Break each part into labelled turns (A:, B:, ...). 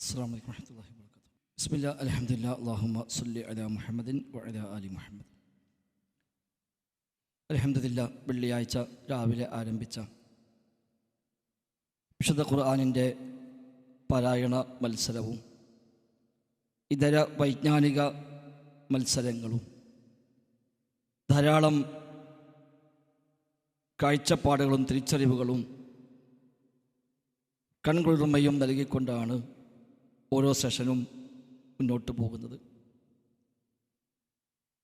A: അസ്സാം വലൈക്കും വരഹമുല്ലാ വാബർക്കാത്തു ബിസ്മില്ല അലഹമുല്ല അള്ളാഹുമ സല്ലി അല മുഹമ്മദിൻ വഅല അലി മുഹമ്മദ്. അലഹമുല്ല വെള്ളിയാഴ്ച രാവിലെ ആരംഭിച്ച വിശുദ്ധ ഖുർആാനിന്റെ പാരായണ മത്സരവും ഇതര വൈജ്ഞാനിക മത്സരങ്ങളും ധാരാളം കാഴ്ചപ്പാടുകളും തിരിച്ചറിവുകളും കൺകുളിർമയും നൽകിക്കൊണ്ടാണ് ഓരോ സെഷനും മുന്നോട്ട് പോകുന്നത്.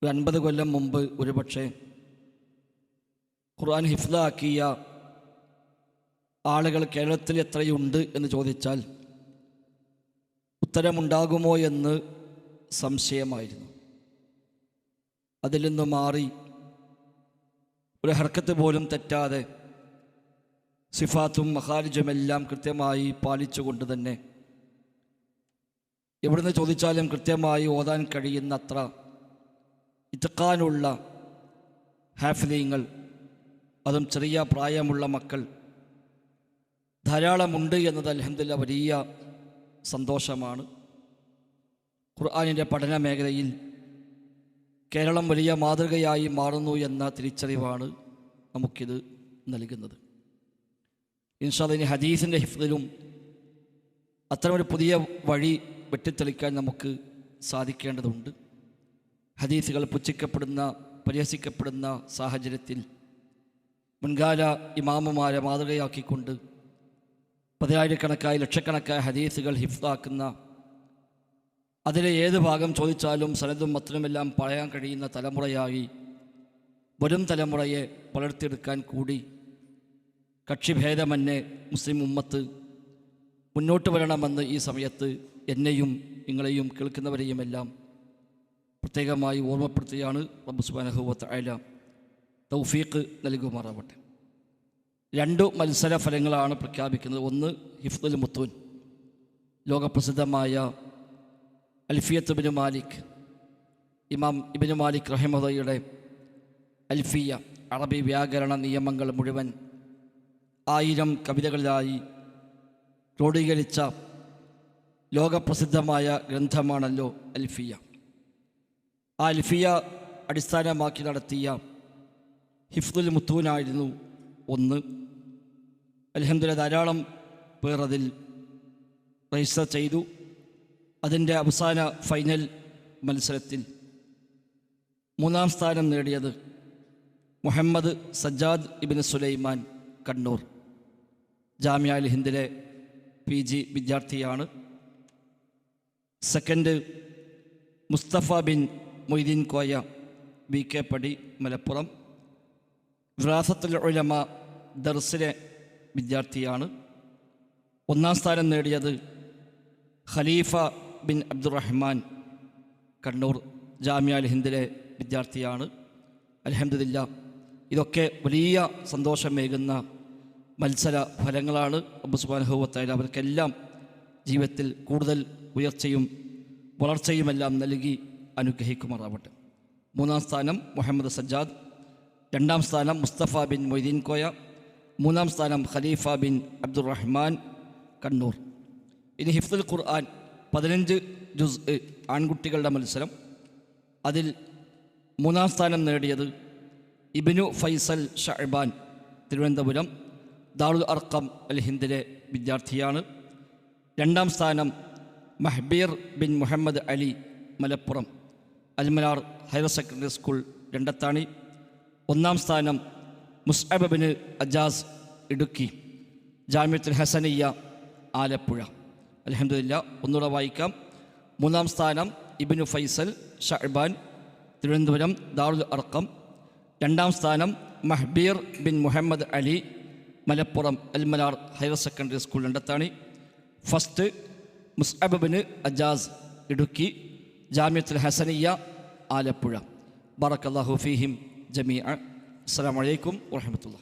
A: ഒരു അൻപത് കൊല്ലം മുമ്പ് ഒരുപക്ഷെ ഖുർആൻ ഹിഫ്ലാക്കിയ ആളുകൾ കേരളത്തിൽ എത്രയുണ്ട് എന്ന് ചോദിച്ചാൽ ഉത്തരമുണ്ടാകുമോ എന്ന് സംശയമായിരുന്നു. അതിൽ നിന്ന് മാറി ഒരു ഹർക്കത്ത് പോലും തെറ്റാതെ സിഫാത്തും മഹാരിജുമെല്ലാം കൃത്യമായി പാലിച്ചുകൊണ്ട് തന്നെ എവിടുന്ന് ചോദിച്ചാലും കൃത്യമായി ഓതാൻ കഴിയുന്നത്ര ഇത്തക്കാനുള്ള ഹാഫിലിങ്ങൾ അതും ചെറിയ പ്രായമുള്ള മക്കൾ. ധാരാളമുണ്ട് എന്നത് അലഹമില്ല വലിയ സന്തോഷമാണ്. ഖുർആാനിന്റെ പഠന മേഖലയിൽ കേരളം വലിയ മാതൃകയായി മാറുന്നു എന്ന തിരിച്ചറിവാണ് നമുക്കിത് നൽകുന്നത്. ഇൻഷാദിന് ഹദീസിന്റെ ഹിഫ്ദിലും അത്തരമൊരു പുതിയ വഴി വെട്ടിത്തെളിക്കാൻ നമുക്ക് സാധിക്കേണ്ടതുണ്ട്. ഹദീസുകൾ പുച്ഛിക്കപ്പെടുന്ന പരിഹസിക്കപ്പെടുന്ന സാഹചര്യത്തിൽ മുൻകാല ഇമാമുമാരെ മാതൃകയാക്കിക്കൊണ്ട് പതിനായിരക്കണക്കായ ലക്ഷക്കണക്കായ ഹദീസുകൾ ഹിഫ്താക്കുന്ന അതിലെ ഏത് ഭാഗം ചോദിച്ചാലും സനതും മത്തനുമെല്ലാം പറയാൻ കഴിയുന്ന തലമുറയായി വരും തലമുറയെ വളർത്തിയെടുക്കാൻ കൂടി കക്ഷിഭേദമന്യേ മുസ്ലിം ഉമ്മത്ത് മുന്നോട്ട് വരണമെന്ന് ഈ സമയത്ത് എന്നെയും നിങ്ങളെയും കേൾക്കുന്നവരെയുമെല്ലാം പ്രത്യേകമായി ഓർമ്മപ്പെടുത്തുകയാണ് റബ്ബ് അയല തൗഫീഖ് നൽകുമാറാവട്ടെ. രണ്ട് മത്സര ഫലങ്ങളാണ് പ്രഖ്യാപിക്കുന്നത്. ഒന്ന് ഹിഫ്ദുൽ മുത്തൂൻ. ലോകപ്രസിദ്ധമായ അൽഫിയത്ത് ബിനു മാലിക് ഇമാം ഇബിനു മാലിക് റഹിമദയുടെ അൽഫിയ അറബി വ്യാകരണ നിയമങ്ങൾ മുഴുവൻ ആയിരം കവിതകളിലായി ക്രോഡീകരിച്ച ലോകപ്രസിദ്ധമായ ഗ്രന്ഥമാണല്ലോ അൽഫിയ. ആ അൽഫിയ അടിസ്ഥാനമാക്കി നടത്തിയ ഹിഫ്ദുൽ മുത്തൂനായിരുന്നു ഒന്ന്. അലഹമ്മദില്ല ധാരാളം പേർ അതിൽ രജിസ്റ്റർ ചെയ്തു. അതിന്റെ അവസാന ഫൈനൽ മത്സരത്തിൽ മൂന്നാം സ്ഥാനം നേടിയത് മുഹമ്മദ് സജ്ജാദ് ഇബിൻ സുലൈമാൻ കണ്ണൂർ. ജാമ്യ അൽ ഹിന്ദിലെ പി ജി വിദ്യാർത്ഥിയാണ്. Second Mustafa Bin Moideen Koya V K Padi Malappuram. വിറാസത്തുൽ ഉലമ ദർസിലെ വിദ്യാർത്ഥിയാണ്. ഒന്നാം സ്ഥാനം നേടിയത് Khalifa bin Abdulrahman Kannur Jamia Al ഹിന്ദിലെ വിദ്യാർത്ഥിയാണ്. അലഹമ്മദില്ല ഇതൊക്കെ വലിയ സന്തോഷമേകുന്ന മത്സര ഫലങ്ങളാണ്. അബ്ബു സുബാനുഭവത്തായാലും അവർക്കെല്ലാം ജീവിതത്തിൽ കൂടുതൽ ഉയർച്ചയും വളർച്ചയുമെല്ലാം നൽകി അനുഗ്രഹിക്കുമാറാവട്ടെ. മൂന്നാം സ്ഥാനം മുഹമ്മദ് സജ്ജാദ്. രണ്ടാം സ്ഥാനം മുസ്തഫ ബിൻ മൊയ്തീൻ കോയ. മൂന്നാം സ്ഥാനം ഖലീഫ ബിൻ അബ്ദുറഹ്മാൻ കണ്ണൂർ. ഇനി ഹിഫ്ദുൽ ഖുർആൻ പതിനഞ്ച് ജുസ് ആൺകുട്ടികളുടെ മത്സരം. അതിൽ മൂന്നാം സ്ഥാനം നേടിയത് ഇബിനു ഫൈസൽ ഷഹബാൻ തിരുവനന്തപുരം ദാറുൽ അർക്കം അൽ ഹിന്ദിലെ വിദ്യാർത്ഥിയാണ്. രണ്ടാം സ്ഥാനം Mahbeer Bin Muhammad Ali Malappuram Almanar higher secondary school Randathani. ഒന്നാം സ്ഥാനം മുസ്അബ് ബിൻ അജാസ് ഇടുക്കി ജാമ്യത്തുൽ ഹസനിയ ആലപ്പുഴ. അലഹമില്ല ഒന്നുകൂടെ വായിക്കാം. മൂന്നാം സ്ഥാനം ഇബിനു ഫൈസൽ ഷഹബാൻ തിരുവനന്തപുരം ദാറുൽ അർക്കം രണ്ടാം സ്ഥാനം Mahbeer Bin Muhammad Ali Malappuram Almanar higher secondary school Randathani. First Musab Bin Ajas Idukki Jamiathul Hasaniya Alappuzha. ബറക്കല്ലാഹു ഫീഹിം ജമീഅ. അസ്സലാമു അലൈക്കും വറഹമത്തുള്ള